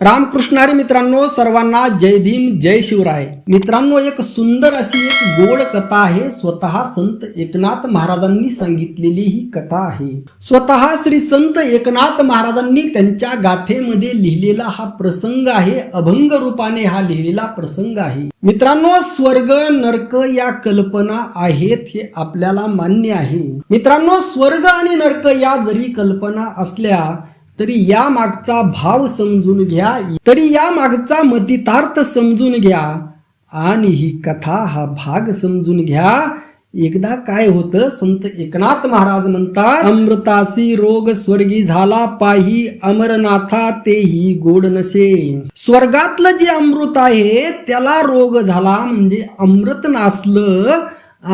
रामकृष्णारी मित्रांनो सर्वांना जय भीम जय शिवराय. मित्रांनो एक सुंदर अशी एक गोड कथा आहे. स्वतः संत एकनाथ महाराजांनी सांगितलेली ही कथा आहे. स्वतः श्री संत एकनाथ महाराजांनी त्यांच्या गाथेमध्ये लिहिलेला हा प्रसंग आहे. अभंग रूपाने हा लिहिलेला प्रसंग आहे. मित्रांनो स्वर्ग नरक या कल्पना आहेत हे आपल्याला मान्य आहे. मित्रांनो स्वर्ग आणि नरक या जरी कल्पना असल्या तरी या मागचा भाव समजून घ्या तरी या मागचा मतितार्थ समजून घ्या. आणि ही कथा हा भाग समजून घ्या. एकदा काय होतं संत एकनाथ महाराज म्हणतात अमृतासी रोग स्वर्गी झाला पाही अमरनाथा तेही गोड नसे. स्वर्गातलं जे अमृत आहे त्याला रोग झाला म्हणजे अमृत नासलं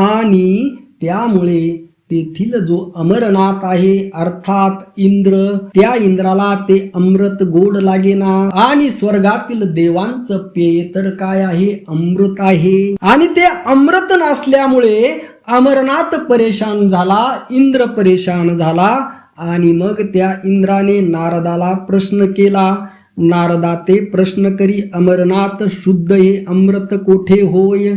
आणि त्यामुळे तेथील जो अमरनाथ आहे अर्थात इंद्र त्या इंद्राला ते अमृत गोड लागेना. आणि स्वर्गातील देवांचं पेय तर काय आहे? अमृत आहे. आणि ते अमृत नसल्यामुळे अमरनाथ परेशान झाला इंद्र परेशान झाला. आणि मग त्या इंद्राने नारदाला प्रश्न केला. नारदा ते प्रश्न करी अमरनाथ शुद्ध हे अमृत कोठे होय?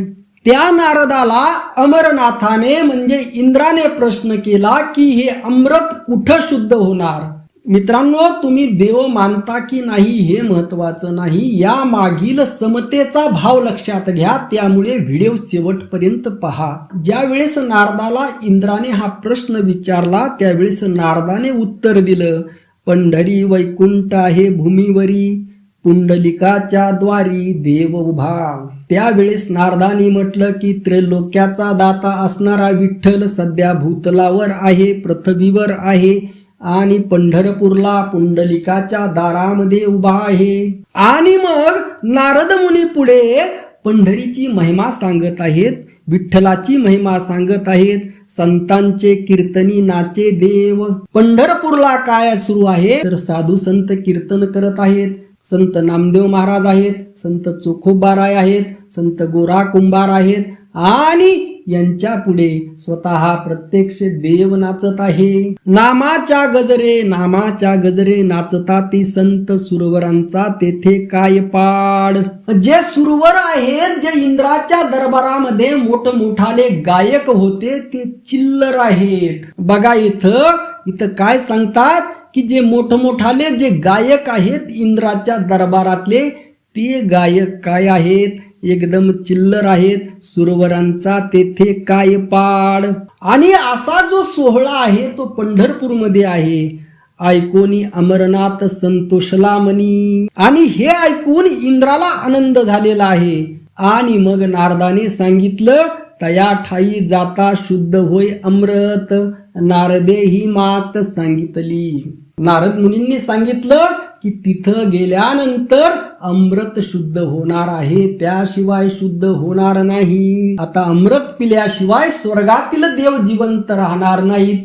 त्या नारदाला अमरनाथाने म्हणजे इंद्राने प्रश्न केला की हे अमृत कुठं शुद्ध होणार? मित्रांनो तुम्ही देव मानता की नाही हे महत्वाचं नाही. या मागील समतेचा भाव लक्षात घ्या. त्यामुळे व्हिडिओ शेवटपर्यंत पहा. ज्या वेळेस नारदाला इंद्राने हा प्रश्न विचारला त्यावेळेस नारदाने उत्तर दिलं पंढरी वैकुंठ आहे भूमीवरी. पुंडलिकाच्या द्वारी देव उभा. त्यावेळेस नारदानी म्हटलं की त्रैलोक्याचा दाता असणारा विठ्ठल सध्या भूतलावर आहे पृथ्वीवर आहे आणि पंढरपूरला पुंडलिकाच्या दारामध्ये उभा आहे. आणि मग नारद मुनी पुढे पंढरीची महिमा सांगत आहेत विठ्ठलाची महिमा सांगत आहेत संतांचे कीर्तनी नाचे देव. पंढरपूरला काय सुरू आहे? तर साधू संत कीर्तन करत आहेत. संत नामदेव महाराज आहेत संत चोखोबाराय आहेत संत गोरा कुंभार आहेत आणि यांच्या पुढे स्वतः प्रत्यक्ष देव नाचत आहे. नामाच्या गजरे नामाच्या गजरे नाचता ती संत सुरवरांचा तेथे काय पाड जे सुरवर आहेत जे इंद्राच्या दरबारामध्ये मोठमोठाले गायक होते ते चिल्लर आहेत. बघा इथं इथं काय सांगतात? की जे मोठमोठाले जे गायक आहेत इंद्राच्या दरबारातले ते गायक काय आहेत? एकदम चिल्लर आहेत. सुरवरांचा तेथे काय पाड? आणि असा जो सोहळा आहे तो पंढरपूरमध्ये आहे. ऐकोनी अमरनाथ संतोषला मनी आणि हे ऐकून इंद्राला आनंद झालेला आहे. आणि मग नारदाने सांगितलं तया ठाई जाता शुद्ध होय अमृत. नारदे ही मात सांगितली. नारद मुनींनी सांगितलं की तिथं गेल्यानंतर अमृत शुद्ध होणार आहे त्याशिवाय शुद्ध होणार नाही. आता अमृत पिल्याशिवाय स्वर्गातील देव जिवंत राहणार नाहीत.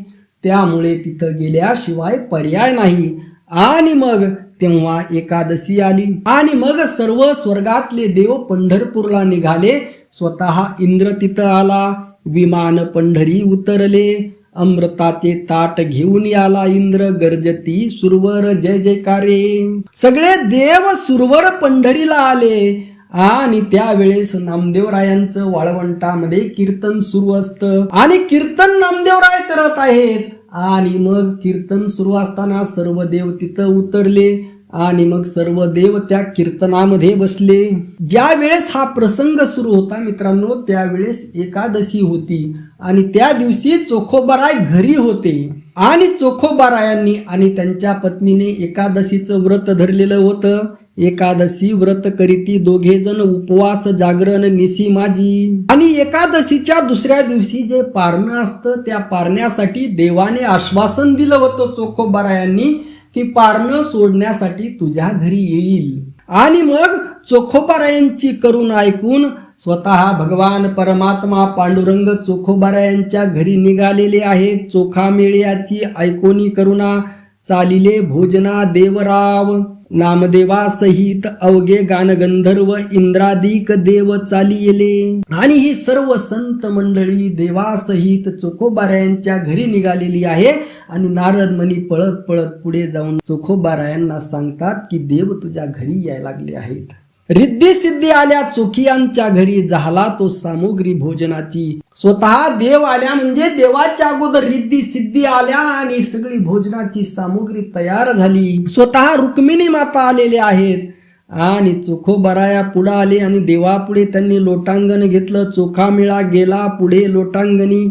त्यामुळे तिथं गेल्याशिवाय पर्याय नाही. आणि मग तेव्हा एकादशी आली. आणि मग सर्व स्वर्गातले देव पंढरपूरला निघाले. स्वतः इंद्र तिथं आला. विमान पंढरी उतरले. अमृताचे ताट घेऊन आला इंद्र. गर्जती सुरवर जय जयकारे. सगळे देव सुरवर पंढरीला आले. आणि त्यावेळेस नामदेवरायांचं वाळवंटामध्ये कीर्तन सुरू असतं. आणि कीर्तन नामदेवराय करत आहेत. आणि मग कीर्तन सुरू असताना सर्व देव तिथं उतरले आणि मग सर्व देव त्या कीर्तनामध्ये बसले. ज्या वेळेस हा प्रसंग सुरू होता मित्रांनो त्यावेळेस एकादशी होती आणि त्या दिवशी चोखोबाराय घरी होते. आणि चोखोबारायांनी आणि त्यांच्या पत्नीने एकादशीचं व्रत धरलेलं होतं. एकादशी व्रत करीती दोघे जण उपवास जागरण निशी माझी. आणि एकादशीच्या दुसऱ्या दिवशी जे पारणं असतं त्या पारण्यासाठी देवाने आश्वासन दिलं होतं चोखोबारायांनी की पारणं सोडण्यासाठी तुझ्या घरी येईल. आणि मग चोखोबारायांची करून ऐकून स्वतः भगवान परमात्मा पांडुरंग चोखोबारायांच्या घरी निघालेले आहेत. चोखा मेळ्याची ऐकोनी करुणा चालिले भोजना देवराव. नामदेवा सहित अवघे गानगंधर्व इंद्रादिक देव चालियले. आणि ही सर्व संत मंडळी देवासहित चोखोबारायांच्या घरी निघालेली आहे. आणि नारद मनी पळत पळत पुढे जाऊन चोखोबारायांना सांगतात की देव तुझ्या घरी यायला लागले आहेत. रिद्धी सिद्धी आल्या चोखियांच्या घरी झाला तो सामुग्री भोजनाची. स्वतः देव आल्या म्हणजे देवाच्या अगोदर रिद्धी सिद्धी आल्या आणि सगळी भोजनाची सामुग्री तयार झाली. स्वतः रुक्मिणी माता आलेले आहेत आणि चोखो बराया पुढं आले आणि देवापुढे त्यांनी लोटांगण घेतलं. चोखा मिळा गेला पुढे लोटांगणी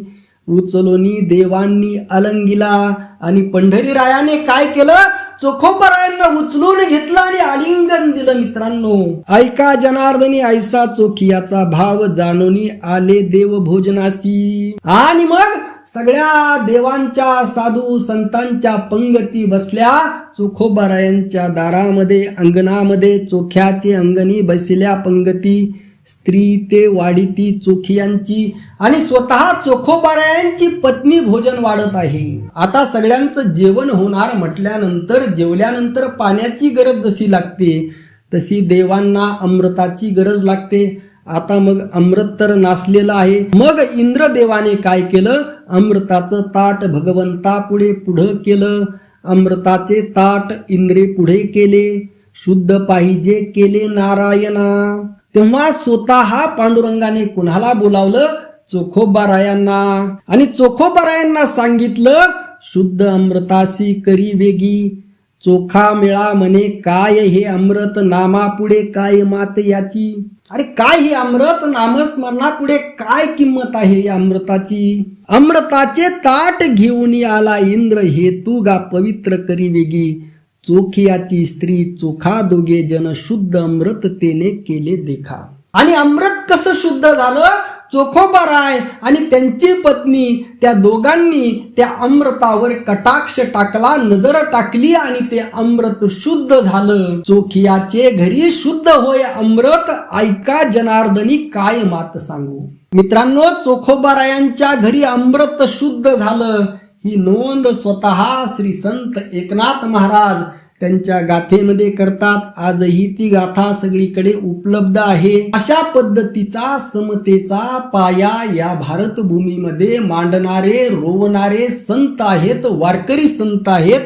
उचलोनी देवांनी अलंगिला आणि पंढरी रायाने काय केलं? चोखोपरायांना उचलून घेतलं आणि आलिंगन दिलं मित्रांनो. ऐका जनार्दनी ऐसा चोखियाचा भाव जाणूनी आले देव भोजनासी आणि मग सगळ्या देवांच्या साधू संतांच्या पंगती बसल्या चोखोबरायांच्या दारामध्ये अंगणामध्ये चोख्याचे अंगणी बसल्या पंगती. स्त्री ते वाढीती चोखियांची आणि स्वतः चोखोबाऱ्यांची पत्नी भोजन वाढत आहे. आता सगळ्यांचं जेवण होणार म्हटल्यानंतर जेवल्यानंतर पाण्याची गरज जशी लागते तशी देवांना अमृताची गरज लागते. आता मग अमृत तर नासलेलं आहे. मग इंद्रदेवाने काय केलं? अमृताचं ताट भगवंता पुढे पुढं केलं. अमृताचे ताट इंद्रे पुढे केले. शुद्ध पाहिजे केले नारायणा. तेव्हा स्वतः पांडुरंगाने कुणाला बोलावलं? चोखोबारायांना आणि चोखोबारायांना सांगितलं शुद्ध अमृतासी करी वेगी. चोखा मिळा म्हणे काय हे अमृत नामापुढे? काय मात याची? अरे काय हे अमृत नामस्मरणापुढे? काय किंमत आहे या अमृताची? अमृताचे ताट घेऊन आला इंद्र हे तू गा पवित्र करी वेगी. चोखियाची स्त्री चोखा दोघे जन शुद्ध अमृत तेने केले देखा. आणि अमृत कसं शुद्ध झालं? चोखोबा राय आणि त्यांची पत्नी त्या दोघांनी त्या अमृतावर कटाक्ष टाकला नजर टाकली आणि ते अमृत शुद्ध झालं. चोखियाचे घरी शुद्ध होय अमृत ऐका जनार्दनी काय मात सांगू. मित्रांनो चोखोबारायांच्या घरी अमृत शुद्ध झालं. ही नोंद स्वतः श्री संत एकनाथ महाराज त्यांच्या गाथेमध्ये करतात. आजही ती गाथा सगळीकडे उपलब्ध आहे. अशा पद्धतीचा समतेचा पाया या भारतभूमीमध्ये मांडणारे रोवणारे संत आहेत वारकरी संत आहेत.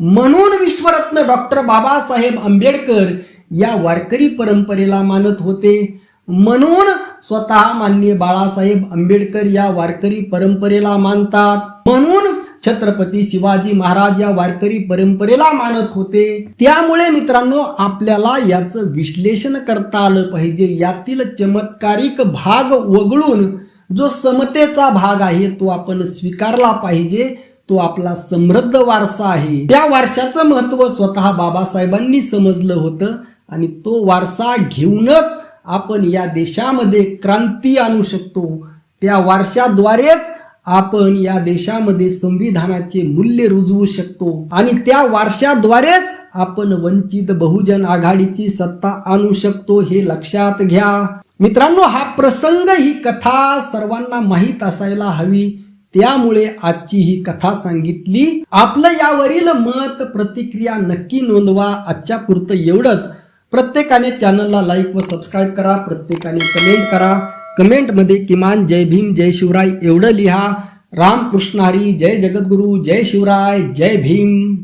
म्हणून विश्वरत्न डॉक्टर बाबासाहेब आंबेडकर या वारकरी परंपरेला मानत होते. म्हणून स्वतः माननीय बाळासाहेब आंबेडकर या वारकरी परंपरेला मानतात. म्हणून छत्रपती शिवाजी महाराज या वारकरी परंपरेला मानत होते. त्यामुळे मित्रांनो आपल्याला याचं विश्लेषण करता आलं पाहिजे. यातील चमत्कारिक भाग वगळून जो समतेचा भाग आहे तो आपण स्वीकारला पाहिजे. तो आपला समृद्ध वारसा आहे. त्या वारशाचं महत्त्व स्वतः बाबासाहेबांनी समजलं होतं आणि तो वारसा घेऊनच आपण या देशामध्ये क्रांती आणू शकतो. त्या वारशाद्वारेच आपण या देशामध्ये संविधानाचे मूल्य रुजवू शकतो. आणि त्या वारशाद्वारेच आपण वंचित बहुजन आघाडीची सत्ता आणू शकतो हे लक्षात घ्या. मित्रांनो हा प्रसंग ही कथा सर्वांना माहीत असायला हवी. त्यामुळे आजची ही कथा सांगितली. आपलं यावरील मत प्रतिक्रिया नक्की नोंदवा. आजच्या पुरतं एवढंच. प्रत्येकाने चॅनलला लाईक व सबस्क्राईब करा प्रत्येकाने कमेंट करा. कमेंटमध्ये किमान जय भीम जय शिवराय एवढं लिहा. रामकृष्ण हरी जय जगद्गुरू जय शिवराय जय भीम.